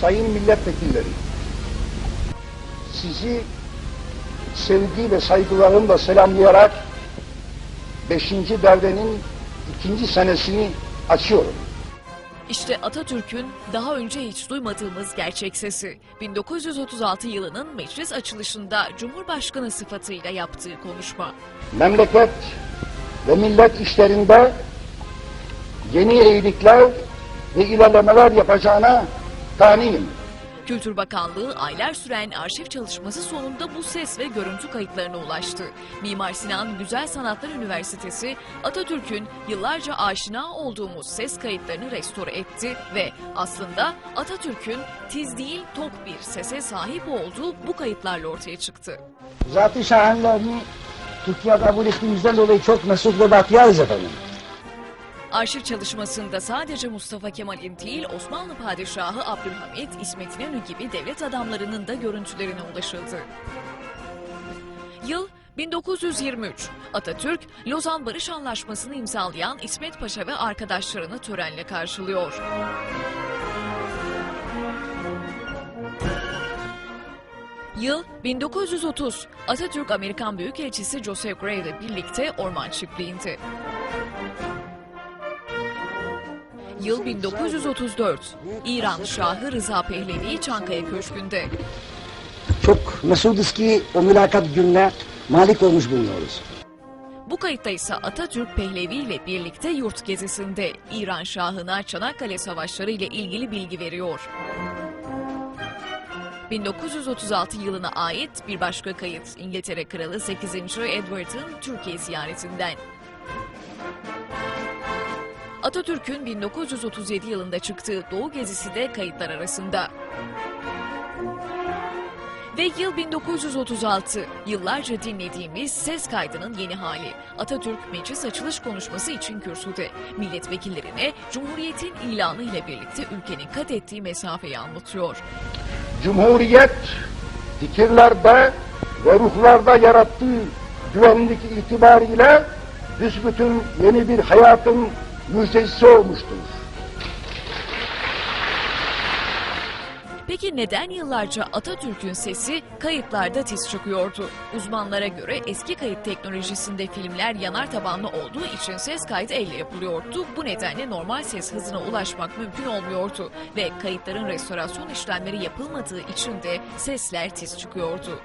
sayın milletvekilleri, sizi sevgi ve saygılarımla selamlayarak 5. devrenin ikinci senesini açıyorum. İşte Atatürk'ün daha önce hiç duymadığımız gerçek sesi. 1936 yılının meclis açılışında Cumhurbaşkanı sıfatıyla yaptığı konuşma. Memleket ve millet işlerinde yeni eğilikler ve ilerlemeler yapacağına taniyim. Kültür Bakanlığı aylar süren arşiv çalışması sonunda bu ses ve görüntü kayıtlarına ulaştı. Mimar Sinan Güzel Sanatlar Üniversitesi Atatürk'ün yıllarca aşina olduğumuz ses kayıtlarını restore etti ve aslında Atatürk'ün tiz değil tok bir sese sahip olduğu bu kayıtlarla ortaya çıktı. Zat-ı şahenlerini Türkiye kabul ettiğimizden dolayı çok mesut ve bahtiyarız efendim. Arşiv çalışmasında sadece Mustafa Kemal'in değil Osmanlı Padişahı Abdülhamit, İsmet İnönü gibi devlet adamlarının da görüntülerine ulaşıldı. Yıl 1923. Atatürk, Lozan Barış Anlaşması'nı imzalayan İsmet Paşa ve arkadaşlarını törenle karşılıyor. Yıl 1930. Atatürk Amerikan Büyükelçisi Joseph Gray ile birlikte orman çiftliğinde. Yıl 1934. İran Şahı Rıza Pehlevi Çankaya Köşkü'nde. Çok mesuduz ki o mülakat gününe malik olmuş bulunuyoruz. Bu kayıtta ise Atatürk Pehlevi ile birlikte yurt gezisinde İran Şahı'na Çanakkale Savaşları ile ilgili bilgi veriyor. 1936 yılına ait bir başka kayıt İngiltere Kralı 8. Edward'ın Türkiye ziyaretinden. Atatürk'ün 1937 yılında çıktığı Doğu gezisi de kayıtlar arasında. Ve yıl 1936. Yıllarca dinlediğimiz ses kaydının yeni hali. Atatürk meclis açılış konuşması için kürsüde. Milletvekillerine Cumhuriyet'in ilanı ile birlikte ülkenin kat ettiği mesafeyi anlatıyor. Cumhuriyet fikirlerde ve ruhlarda yarattığı güvenlik itibariyle büsbütün yeni bir hayatın müjdecisi olmuştur. Peki neden yıllarca Atatürk'ün sesi kayıtlarda tiz çıkıyordu? Uzmanlara göre eski kayıt teknolojisinde filmler yanar tabanlı olduğu için ses kaydı elle yapılıyordu. Bu nedenle normal ses hızına ulaşmak mümkün olmuyordu ve kayıtların restorasyon işlemleri yapılmadığı için de sesler tiz çıkıyordu.